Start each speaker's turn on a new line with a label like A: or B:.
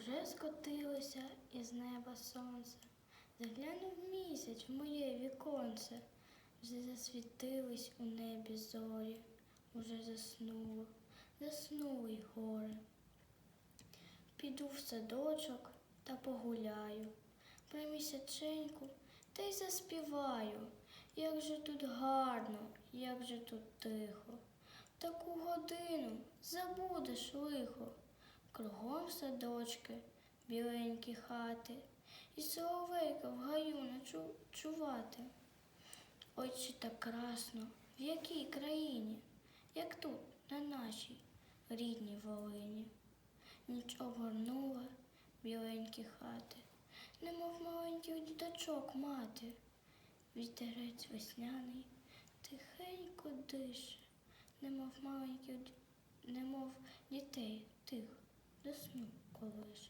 A: Уже скотилося із неба сонце, заглянув місяць в моє віконце, вже засвітились у небі зорі, уже заснуло, заснули й гори. Піду в садочок та погуляю, про місяченьку та й заспіваю, як же тут гарно, як же тут тихо. Таку годину забудеш лихо. Кругом садочки, біленькі хати, і соловейка в гаю ночувати. Ой, чи так красно, в якій країні, як тут, на нашій рідній Волині. Ніч огорнула біленькі хати, немов маленьких діточок мати. Вітерець весняний тихенько дише, немов маленьких, ді- es todo eso.